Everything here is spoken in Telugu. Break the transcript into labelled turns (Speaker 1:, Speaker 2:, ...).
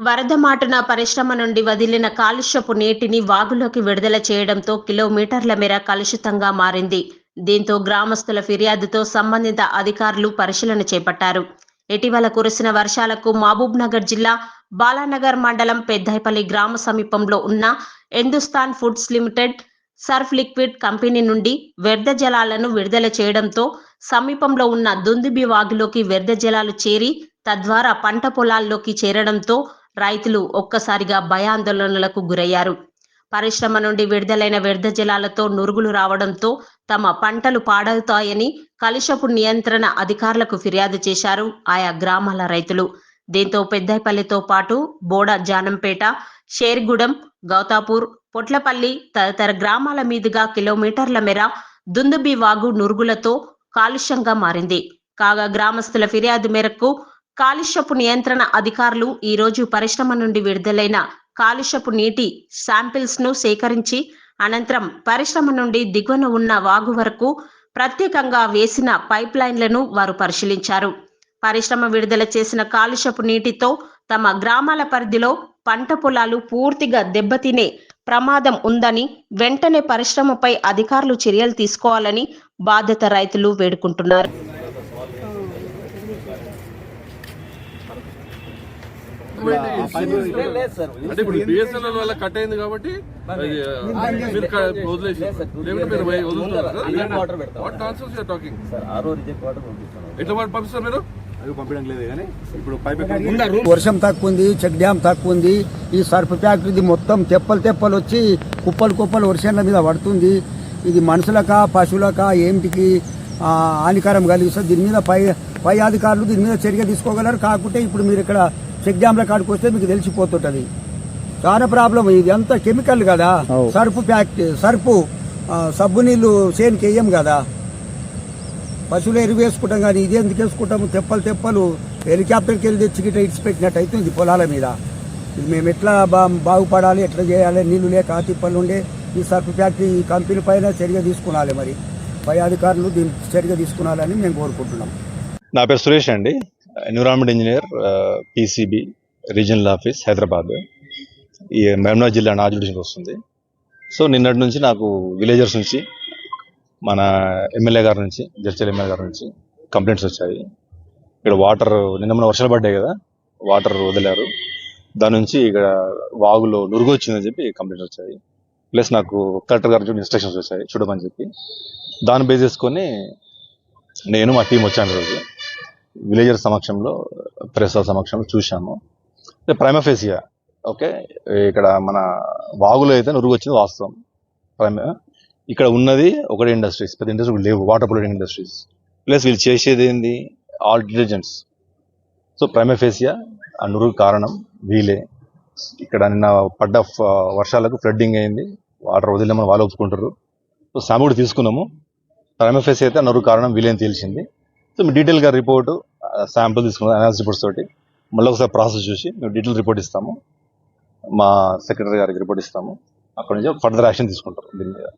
Speaker 1: వరద మాటున పరిశ్రమ నుండి వదిలిన కాలుష్యపు నీటిని వాగులోకి విడుదల చేయడంతో కిలోమీటర్ల మేర కలుషితంగా మారింది. దీంతో గ్రామస్తుల ఫిర్యాదుతో సంబంధిత అధికారులు పరిశీలన చేపట్టారు. ఇటీవల కురిసిన వర్షాలకు మహబూబ్ నగర్ జిల్లా బాలానగర్ మండలం పెద్దైపల్లి గ్రామ సమీపంలో ఉన్న Hindustan foods limited surf liquid company నుండి వ్యర్థ జలాలను విడుదల చేయడంతో సమీపంలో ఉన్న దుందుబి వాగులోకి వ్యర్థ జలాలు చేరి తద్వారా పంట పొలాల్లోకి చేరడంతో రైతులు ఒక్కసారిగా భయాందోళనలకు గురయ్యారు. పరిశ్రమ నుండి విడుదలైన వ్యర్థ జలాలతో నురుగులు రావడంతో తమ పంటలు పాడవుతాయని కలుషపు నియంత్రణ అధికారులకు ఫిర్యాదు చేశారు ఆయా గ్రామాల రైతులు. దీంతో పెద్దపల్లితో పాటు బోడ జానంపేట షేర్గూడెం గౌతాపూర్ పొట్లపల్లి తదితర గ్రామాల మీదుగా కిలోమీటర్ల మేర దుందుబి వాగు నురుగులతో కాలుష్యంగా మారింది. కాగా గ్రామస్తుల ఫిర్యాదు మేరకు కాలుష్యపు నియంత్రణ అధికారులు ఈరోజు పరిశ్రమ నుండి విడుదలైన కాలుష్యపు నీటి శాంపిల్స్ను సేకరించి అనంతరం పరిశ్రమ నుండి దిగువన ఉన్న వాగు వరకు ప్రత్యేకంగా వేసిన పైప్ లైన్లను వారు పరిశీలించారు. పరిశ్రమ విడుదల చేసిన కాలుష్యపు నీటితో తమ గ్రామాల పరిధిలో పంట పొలాలు పూర్తిగా దెబ్బతినే ప్రమాదం ఉందని వెంటనే పరిశ్రమపై అధికారులు చర్యలు తీసుకోవాలని బాధిత రైతులు వేడుకుంటున్నారు
Speaker 2: అంటే ఇప్పుడు బిఎస్ఎన్ఎల్ వల్ల కట్ అయింది కాబట్టి అది, మీరు క- వదిలేసి లేకుంటే మీరు పోయి వదులుతున్నారు
Speaker 3: వాటర్ పెడతాం
Speaker 2: what nonsense you're talking
Speaker 3: sir RO reject water పంపిస్తాం
Speaker 2: ఎట్లా వాడు పంపిస్తారు మీరు
Speaker 4: అవి పంపించడం లేదు కానీ ఇప్పుడు పైప్
Speaker 5: వర్షం తక్కువ ఉంది? చెక్ డ్యామ్ తక్కువ ఉంది ఈ సర్ఫ్ ఫ్యాక్టరీది మొత్తం తెప్పలు తెప్పలు వచ్చి కుప్పలు కుప్పలు వర్షాల మీద పడుతుంది. ఇది మనుషులకా పశువులకా ఏమిటికి ఆ, హానికరం కలిగిస్తుంది. దీని మీద పై పై అధికారులు దీని మీద చర్య తీసుకోగలరు. కాకుంటే ఇప్పుడు మీరు ఇక్కడ చెక్ డ్యామ్ల కాడికి వస్తే మీకు తెలిసిపోతుంటది. చాలా ప్రాబ్లం ఇది. అంతా కెమికల్ కదా. సర్ఫ్ ఫ్యాక్టరీ సర్ఫ్ ఆ, సబ్బు నీళ్ళు చేనుకి వేయం కదా. పశువులు ఎరువు వేసుకుంటాం కానీ ఇది ఎందుకు వేసుకుంటాము? తెప్పలు తెప్పలు. హెలికాప్టర్కి వెళ్ళి తెచ్చి గిట్ట ఇడిచి పెట్టినట్టు అవుతుంది పొలాల మీద. ఇది మేము ఎట్లా బా బాగుపడాలి ఎట్లా చేయాలి నీళ్ళు లేక ఆ తిప్పలు ఉండే ఈ సర్ఫ్ ఫ్యాక్టరీ ఈ కంపెనీ పైన చర్య తీసుకునాలి మరి. పై అధికారులు దీని చర్య తీసుకునాలని మేము కోరుకుంటున్నాం.
Speaker 4: నా పేరు సురేష్ అండి. Environment engineer PCB regional office Hyderabad. ఈ మహబూబ్నగర్ జిల్లా నా జుడిషన్కి వస్తుంది. సో నిన్నటి నుంచి నాకు విలేజర్స్ నుంచి మన ఎమ్మెల్యే గారి నుంచి జడ్చల్ ఎమ్మెల్యే గారి నుంచి కంప్లైంట్స్ వచ్చాయి. ఇక్కడ వాటర్ నిన్న మన వర్షాలు పడ్డాయి కదా వాటర్ వదిలారు. దాని నుంచి ఇక్కడ వాగులో నురుగు వచ్చిందని చెప్పి కంప్లైంట్స్ వచ్చాయి. ప్లస్ నాకు కలెక్టర్ గారి నుంచి ఇన్స్ట్రక్షన్స్ వచ్చాయి చూడమని చెప్పి. దాన్ని బేస్ చేసుకొని నేను మా టీం వచ్చాను ఈరోజు. విలేజర్ సమక్షంలో ప్రెస్ సమక్షంలో చూశాము. Prima facie okay? ఇక్కడ మన వాగులో అయితే నురుగు వచ్చింది వాస్తవం. ప్రైమ ఇక్కడ ఉన్నది ఒకటి ఇండస్ట్రీస్ పెద్ద ఇండస్ట్రీ లేవు వాటర్ పొల్యూటింగ్ ఇండస్ట్రీస్ ప్లస్ వీళ్ళు చేసేది ఏంది? ఆల్ డిటర్జెంట్స్ సో ప్రైమఫేసియా ఆ నురుగు కారణం వీలే ఇక్కడ నిన్న పడ్డ వర్షాలకు ఫ్లడ్డింగ్ అయింది. వాటర్ వదిలేమని వాళ్ళు ఒప్పుకుంటారు సో శాంపుల్ కూడా తీసుకున్నాము. ప్రైమఫేస్ అయితే ఆ నరుగు కారణం వీలేని తెలిసింది సో మేము డీటెయిల్గా రిపోర్ట్ శాంపుల్ తీసుకున్నాం అనాలిసిస్ రిపోర్ట్స్ తోటి మళ్ళీ ఒకసారి ప్రాసెస్ చూసి మేము డీటెయిల్ రిపోర్ట్ ఇస్తాము. మా సెక్రటరీ గారికి రిపోర్ట్ ఇస్తాము. అక్కడ నుంచి ఫర్దర్ యాక్షన్ తీసుకుంటారు దీని మీద.